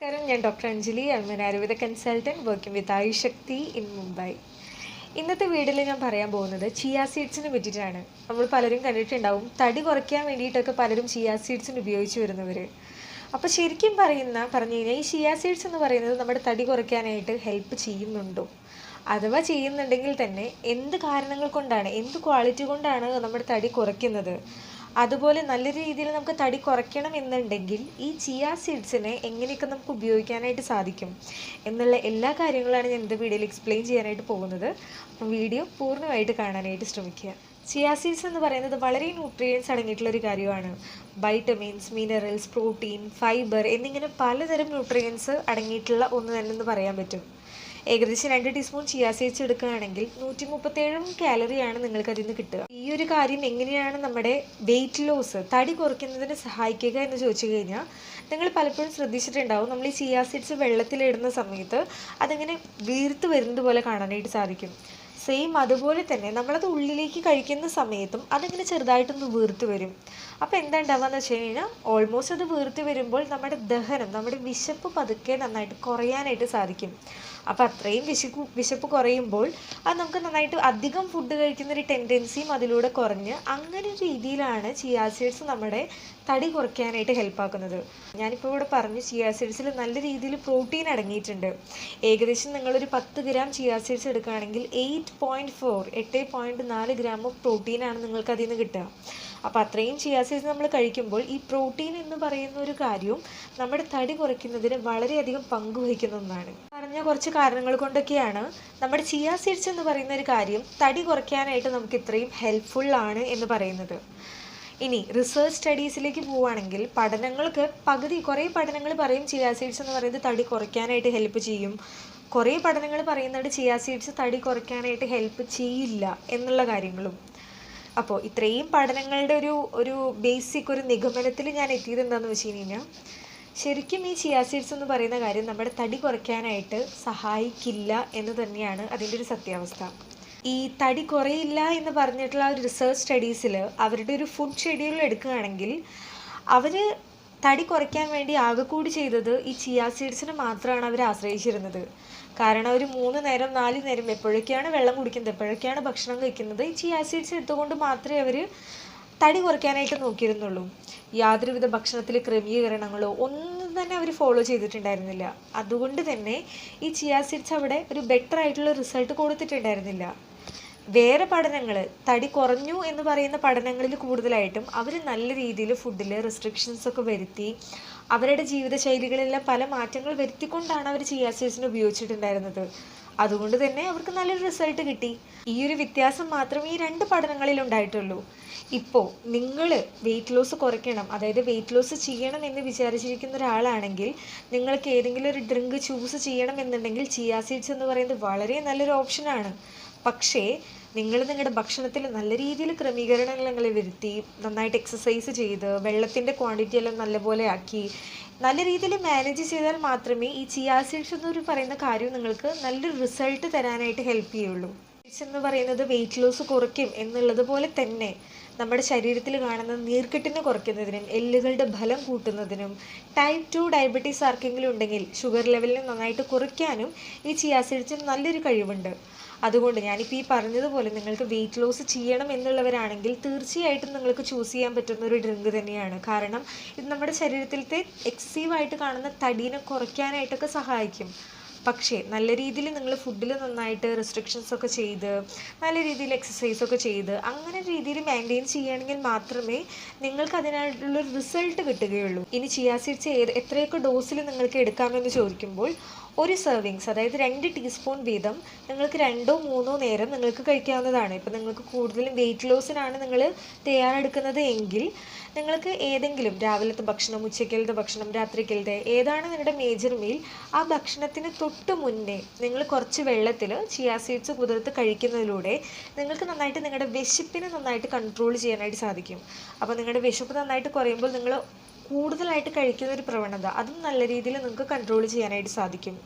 നമസ്കാരം. ഞാൻ doctor Anjali I am Ayurveda consultant working with Ayu Shakti in Mumbai ഇന്നത്തെ വീഡിയോയിൽ ഞാൻ പറയാൻ പോകുന്നത് ചിയ സീഡ്സിനെ പറ്റിയിട്ടാണ്. നമ്മൾ പലരും കണ്ടിട്ടുണ്ടാവും തടി കുറയ്ക്കാൻ വേണ്ടിയിട്ടൊക്കെ പലരും ചിയ സീഡ്സിന് ഉപയോഗിച്ച് വരുന്നവർ അപ്പോൾ ശരിക്കും പറയുന്ന പറഞ്ഞു കഴിഞ്ഞാൽ ഈ ചിയ സീഡ്സ് എന്ന് പറയുന്നത് നമ്മുടെ തടി കുറയ്ക്കാനായിട്ട് ഹെൽപ്പ് ചെയ്യുന്നുണ്ടോ? അഥവാ ചെയ്യുന്നുണ്ടെങ്കിൽ തന്നെ എന്ത് കാരണങ്ങൾ കൊണ്ടാണ് എന്ത് ക്വാളിറ്റി കൊണ്ടാണ് നമ്മുടെ തടി കുറയ്ക്കുന്നത്? അതുപോലെ നല്ല രീതിയിൽ നമുക്ക് തടി കുറയ്ക്കണം എന്നുണ്ടെങ്കിൽ ഈ ചിയ സീഡ്സിനെ എങ്ങനെയൊക്കെ നമുക്ക് ഉപയോഗിക്കാനായിട്ട് സാധിക്കും എന്നുള്ള എല്ലാ കാര്യങ്ങളാണ് ഞാൻ ഇന്നത്തെ വീഡിയോയിൽ എക്സ്പ്ലെയിൻ ചെയ്യാനായിട്ട് പോകുന്നത്. അപ്പം വീഡിയോ പൂർണമായിട്ട് കാണാനായിട്ട് ശ്രമിക്കുക. ചിയാസീഡ്സ് എന്ന് പറയുന്നത് വളരെ ന്യൂട്രിയൻസ് അടങ്ങിയിട്ടുള്ള ഒരു കാര്യമാണ്. വൈറ്റമിൻസ് മിനറൽസ് പ്രോട്ടീൻ ഫൈബർ എന്നിങ്ങനെ പലതരം ന്യൂട്രിയൻസ് അടങ്ങിയിട്ടുള്ള ഒന്ന് തന്നെ എന്ന് പറയാൻ പറ്റും. ഏകദേശം രണ്ട് ടീസ്പൂൺ ചിയ സീഡ്സ് എടുക്കുകയാണെങ്കിൽ നൂറ്റി മുപ്പത്തേഴും കാലറിയാണ് നിങ്ങൾക്ക് അതിൽ നിന്ന് കിട്ടുക. ഈ ഒരു കാര്യം എങ്ങനെയാണ് നമ്മുടെ വെയിറ്റ് ലോസ് തടി കുറയ്ക്കുന്നതിന് സഹായിക്കുക എന്ന് ചോദിച്ചു കഴിഞ്ഞാൽ നിങ്ങൾ പലപ്പോഴും ശ്രദ്ധിച്ചിട്ടുണ്ടാവും. നമ്മൾ ഈ ചിയ സീഡ്സ് വെള്ളത്തിലിടുന്ന സമയത്ത് അതിങ്ങനെ വീർത്ത് വരുന്നത് പോലെ കാണാനായിട്ട് സാധിക്കും. സെയിം അതുപോലെ തന്നെ നമ്മളത് ഉള്ളിലേക്ക് കഴിക്കുന്ന സമയത്തും അതിങ്ങനെ ചെറുതായിട്ടൊന്ന് വീർത്ത് വരും. അപ്പോൾ എന്താ ഉണ്ടാവുകയെന്ന് വെച്ച് കഴിഞ്ഞാൽ ഓൾമോസ്റ്റ് അത് വീർത്തി വരുമ്പോൾ നമ്മുടെ ദഹനം നമ്മുടെ വിശപ്പ് പതുക്കെ നന്നായിട്ട് കുറയാനായിട്ട് സാധിക്കും. അപ്പോൾ അത്രയും വിശപ്പ് വിശപ്പ് കുറയുമ്പോൾ അത് നമുക്ക് നന്നായിട്ട് അധികം ഫുഡ് കഴിക്കുന്ന ഒരു ടെൻഡൻസിയും അതിലൂടെ കുറഞ്ഞ് അങ്ങനെ ഒരു രീതിയിലാണ് ചിയാ സീഡ്സ് നമ്മുടെ തടി കുറയ്ക്കാനായിട്ട് ഹെൽപ്പ് ആക്കുന്നത്. ഞാനിപ്പോൾ ഇവിടെ പറഞ്ഞു ചിയാ സീഡ്സിൽ നല്ല രീതിയിൽ പ്രോട്ടീൻ അടങ്ങിയിട്ടുണ്ട്. ഏകദേശം നിങ്ങളൊരു പത്ത് ഗ്രാം ചിയാ സീഡ്സ് എടുക്കുകയാണെങ്കിൽ എയ്റ്റ് പോയിന്റ് ഫോർ എട്ട് പോയിന്റ് നാല് ഗ്രാം പ്രോട്ടീനാണ് നിങ്ങൾക്ക് അതിൽ നിന്ന് കിട്ടുക. അപ്പോൾ അത്രയും ചിയാ സീഡ്സ് നമ്മൾ കഴിക്കുമ്പോൾ ഈ പ്രോട്ടീൻ എന്ന് പറയുന്ന ഒരു കാര്യവും നമ്മുടെ തടി കുറയ്ക്കുന്നതിന് വളരെയധികം പങ്ക് വഹിക്കുന്ന ഒന്നാണ്. പറഞ്ഞ കുറച്ച് കാരണങ്ങൾ കൊണ്ടൊക്കെയാണ് നമ്മുടെ ചിയാ സീഡ്സ് എന്ന് പറയുന്ന ഒരു കാര്യം തടി കുറയ്ക്കാനായിട്ട് നമുക്ക് ഇത്രയും ഹെൽപ്ഫുൾ ആണ് എന്ന് പറയുന്നത്. ഇനി റിസർച്ച് സ്റ്റഡീസിലേക്ക് പോവുകയാണെങ്കിൽ പഠനങ്ങൾക്ക് പകുതി കുറേ പഠനങ്ങൾ പറയും ചിയാ സീഡ്സ് എന്ന് പറയുന്നത് തടി കുറയ്ക്കാനായിട്ട് ഹെൽപ്പ് ചെയ്യും. കുറേ പഠനങ്ങൾ പറയുന്നുണ്ട് ചിയാ സീഡ്സ് തടി കുറയ്ക്കാനായിട്ട് ഹെൽപ്പ് ചെയ്യില്ല എന്നുള്ള കാര്യങ്ങളും. അപ്പോൾ ഇത്രയും പഠനങ്ങളുടെ ഒരു ഒരു ബേസിക് ഒരു നിഗമനത്തിൽ ഞാൻ എത്തിയത് എന്താണെന്ന് വെച്ച് കഴിഞ്ഞാൽ ശരിക്കും ഈ ചിയാ സീഡ്സ് എന്ന് പറയുന്ന കാര്യം നമ്മുടെ തടി കുറയ്ക്കാനായിട്ട് സഹായിക്കില്ല എന്ന് തന്നെയാണ് അതിന്റെ ഒരു സത്യാവസ്ഥ. ഈ തടി കുറയില്ല എന്ന് പറഞ്ഞിട്ടുള്ള ഒരു റിസർച്ച് സ്റ്റഡീസിൽ അവരുടെ ഒരു ഫുഡ് ഷെഡ്യൂൾ എടുക്കുകയാണെങ്കിൽ അവർ തടി കുറയ്ക്കാൻ വേണ്ടി ആകെ കൂടി ചെയ്തത് ഈ ചിയാ സീഡ്സിനെ മാത്രമാണ് അവർ ആശ്രയിച്ചിരുന്നത്. കാരണം അവർ മൂന്ന് നേരം നാല് നേരം എപ്പോഴൊക്കെയാണ് വെള്ളം കുടിക്കുന്നത് എപ്പോഴൊക്കെയാണ് ഭക്ഷണം കഴിക്കുന്നത് ഈ ചിയാ സീഡ്സ് എടുത്തുകൊണ്ട് മാത്രമേ അവർ തടി കുറയ്ക്കാനായിട്ട് നോക്കിയിരുന്നുള്ളൂ. യാതൊരുവിധ ഭക്ഷണത്തിലെ ക്രമീകരണങ്ങളോ ഒന്നും തന്നെ അവർ ഫോളോ ചെയ്തിട്ടുണ്ടായിരുന്നില്ല. അതുകൊണ്ട് തന്നെ ഈ ചിയാ സീഡ്സ് അവിടെ ഒരു ബെറ്റർ ആയിട്ടുള്ള റിസൾട്ട് കൊടുത്തിട്ടുണ്ടായിരുന്നില്ല. വേറെ പഠനങ്ങൾ തടി കുറഞ്ഞു എന്ന് പറയുന്ന പഠനങ്ങളിൽ കൂടുതലായിട്ടും അവർ നല്ല രീതിയിൽ ഫുഡിൽ റെസ്ട്രിക്ഷൻസ് ഒക്കെ വരുത്തി അവരുടെ ജീവിതശൈലികളിലെല്ലാം പല മാറ്റങ്ങൾ വരുത്തിക്കൊണ്ടാണ് അവർ ചിയാ സീഡ്സിനെ ഉപയോഗിച്ചിട്ടുണ്ടായിരുന്നത്. അതുകൊണ്ട് തന്നെ അവർക്ക് നല്ലൊരു റിസൾട്ട് കിട്ടി. ഈ ഒരു വ്യത്യാസം മാത്രമേ ഈ രണ്ട് പഠനങ്ങളിൽ ഉണ്ടായിട്ടുള്ളൂ. ഇപ്പോൾ നിങ്ങൾ വെയിറ്റ് ലോസ് കുറയ്ക്കണം അതായത് വെയിറ്റ് ലോസ് ചെയ്യണം എന്ന് വിചാരിച്ചിരിക്കുന്ന ഒരാളാണെങ്കിൽ നിങ്ങൾക്ക് ഏതെങ്കിലും ഒരു ഡ്രിങ്ക് ചൂസ് ചെയ്യണം എന്നുണ്ടെങ്കിൽ ചിയാ സീഡ്സ് എന്ന് പറയുന്നത് വളരെ നല്ലൊരു ഓപ്ഷനാണ് പക്ഷേ നിങ്ങൾ നിങ്ങളുടെ ഭക്ഷണത്തിൽ നല്ല രീതിയിൽ ക്രമീകരണങ്ങൾ വരുത്തി നന്നായിട്ട് എക്സസൈസ് ചെയ്ത് വെള്ളത്തിന്റെ ക്വാണ്ടിറ്റി എല്ലാം നല്ലപോലെ ആക്കി നല്ല രീതിയിൽ മാനേജ് ചെയ്താൽ മാത്രമേ ഈ ചിയാ സീഡ്സ് എന്ന് പറയുന്ന കാര്യം നിങ്ങൾക്ക് നല്ലൊരു റിസൾട്ട് തരാനായിട്ട് ഹെൽപ്പ് ചെയ്യുള്ളൂ. സീഡ്സ് എന്ന് പറയുന്നത് വെയിറ്റ് ലോസ് കുറയ്ക്കും എന്നുള്ളത് പോലെ തന്നെ നമ്മുടെ ശരീരത്തിൽ കാണുന്ന നീർക്കെട്ടിനെ കുറയ്ക്കുന്നതിനും എല്ലുകളുടെ ഫലം കൂട്ടുന്നതിനും ടൈപ്പ് ടു ഡയബറ്റീസ് ആർക്കെങ്കിലും ഉണ്ടെങ്കിൽ ഷുഗർ ലെവലിനെ നന്നായിട്ട് കുറയ്ക്കാനും ഈ ചിയാ നല്ലൊരു കഴിവുണ്ട്. അതുകൊണ്ട് ഞാനിപ്പോൾ ഈ പറഞ്ഞതുപോലെ നിങ്ങൾക്ക് വെയിറ്റ് ലോസ് ചെയ്യണം എന്നുള്ളവരാണെങ്കിൽ തീർച്ചയായിട്ടും നിങ്ങൾക്ക് ചൂസ് ചെയ്യാൻ പറ്റുന്ന ഒരു ഡ്രിങ്ക് തന്നെയാണ്. കാരണം ഇത് നമ്മുടെ ശരീരത്തിലത്തെ എക്സസീവായിട്ട് കാണുന്ന തടീനെ കുറയ്ക്കാനായിട്ടൊക്കെ സഹായിക്കും. പക്ഷേ നല്ല രീതിയിൽ നിങ്ങൾ ഫുഡിൽ നന്നായിട്ട് റെസ്ട്രിക്ഷൻസ് ഒക്കെ ചെയ്ത് നല്ല രീതിയിൽ എക്സസൈസ് ഒക്കെ ചെയ്ത് അങ്ങനെ രീതിയിൽ മെയിന്റെയിൻ ചെയ്യുകയാണെങ്കിൽ മാത്രമേ നിങ്ങൾക്ക് അതിനായിട്ടുള്ളൊരു റിസൾട്ട് കിട്ടുകയുള്ളൂ. ഇനി ചിയാ സീഡ്സ് ഏത് എത്രയൊക്കെ ഡോസിൽ നിങ്ങൾക്ക് എടുക്കാമെന്ന് ചോദിക്കുമ്പോൾ ഒരു സെർവിങ്സ് അതായത് രണ്ട് ടീസ്പൂൺ വീതം നിങ്ങൾക്ക് രണ്ടോ മൂന്നോ നേരം നിങ്ങൾക്ക് കഴിക്കാവുന്നതാണ്. ഇപ്പം നിങ്ങൾക്ക് കൂടുതലും വെയിറ്റ് ലോസിനാണ് നിങ്ങൾ തയ്യാറെടുക്കുന്നത് എങ്കിൽ നിങ്ങൾക്ക് ഏതെങ്കിലും രാവിലത്തെ ഭക്ഷണം ഉച്ചക്കലത്തെ ഭക്ഷണം രാത്രിക്കലത്തെ ഏതാണ് നിങ്ങളുടെ മേജർ മീൽ ആ ഭക്ഷണത്തിന് തൊട്ട് മുന്നേ നിങ്ങൾ കുറച്ച് വെള്ളത്തിൽ ചിയാ സീഡ്സ് കുതിർത്ത് കഴിക്കുന്നതിലൂടെ നിങ്ങൾക്ക് നന്നായിട്ട് നിങ്ങളുടെ വിശപ്പിനെ നന്നായിട്ട് കൺട്രോൾ ചെയ്യാനായിട്ട് സാധിക്കും. അപ്പോൾ നിങ്ങളുടെ വിശപ്പ് നന്നായിട്ട് കുറയുമ്പോൾ നിങ്ങൾ കൂടുതലായിട്ട് കഴിക്കുന്ന ഒരു പ്രവണത. അതും നല്ല രീതിയിൽ നിങ്ങൾക്ക് കൺട്രോൾ ചെയ്യാനായിട്ട് സാധിക്കും.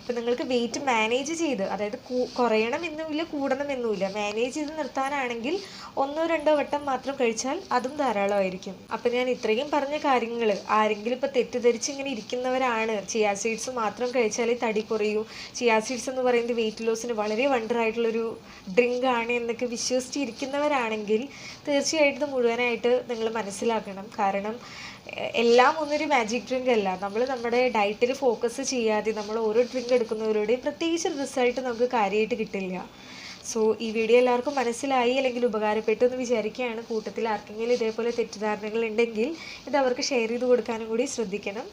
ഇപ്പം നിങ്ങൾക്ക് വെയിറ്റ് മാനേജ് ചെയ്ത് അതായത് കുറയണമെന്നുമില്ല കുറയണം എന്നുമില്ല കൂടണം എന്നുമില്ല മാനേജ് ചെയ്ത് നിർത്താനാണെങ്കിൽ ഒന്നോ രണ്ടോ വട്ടം മാത്രം കഴിച്ചാൽ അതും ധാരാളമായിരിക്കും അപ്പം ഞാൻ ഇത്രയും പറഞ്ഞ കാര്യങ്ങൾ ആരെങ്കിലും ഇപ്പോൾ തെറ്റിദ്ധരിച്ച് ഇങ്ങനെ ഇരിക്കുന്നവരാണ് ചിയാ സീഡ്സ് മാത്രം കഴിച്ചാലേ തടി കുറയൂ. ചിയാ സീഡ്സ് എന്ന് പറയുന്നത് വെയിറ്റ് ലോസിന് വളരെ വണ്ടർ ആയിട്ടുള്ളൊരു ഡ്രിങ്ക് ആണ് എന്നൊക്കെ വിശ്വസിച്ചിരിക്കുന്നവരാണെങ്കിൽ തീർച്ചയായിട്ടും മുഴുവനായിട്ട് നിങ്ങൾ മനസ്സിലാക്കണം. കാരണം എല്ലാം ഒന്നൊരു മാജിക് ഡ്രിങ്ക് അല്ല. നമ്മൾ നമ്മുടെ ഡയറ്റിൽ ഫോക്കസ് ചെയ്യാതെ നമ്മൾ ഓരോ ഡ്രിങ്ക് എടുക്കുന്നവരുടെയും പ്രത്യേകിച്ച് റിസൾട്ട് നമുക്ക് കാര്യമായിട്ട് കിട്ടില്ല. സോ ഈ വീഡിയോ എല്ലാവർക്കും മനസ്സിലായി അല്ലെങ്കിൽ ഉപകാരപ്പെട്ടു എന്ന് വിചാരിക്കുകയാണ്. കൂട്ടത്തിൽ ആർക്കെങ്കിലും ഇതേപോലെ തെറ്റിദ്ധാരണകൾ ഉണ്ടെങ്കിൽ ഇത് അവർക്ക് ഷെയർ ചെയ്ത് കൊടുക്കാനും കൂടി ശ്രദ്ധിക്കണം.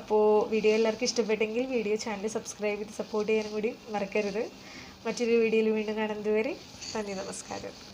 അപ്പോൾ വീഡിയോ എല്ലാവർക്കും ഇഷ്ടപ്പെട്ടെങ്കിൽ വീഡിയോ ചാനൽ സബ്സ്ക്രൈബ് ചെയ്ത് സപ്പോർട്ട് ചെയ്യാനും കൂടി മറക്കരുത്. മറ്റൊരു വീഡിയോയിൽ വീണ്ടും കാണുന്നതുവരെ നന്ദി നമസ്കാരം.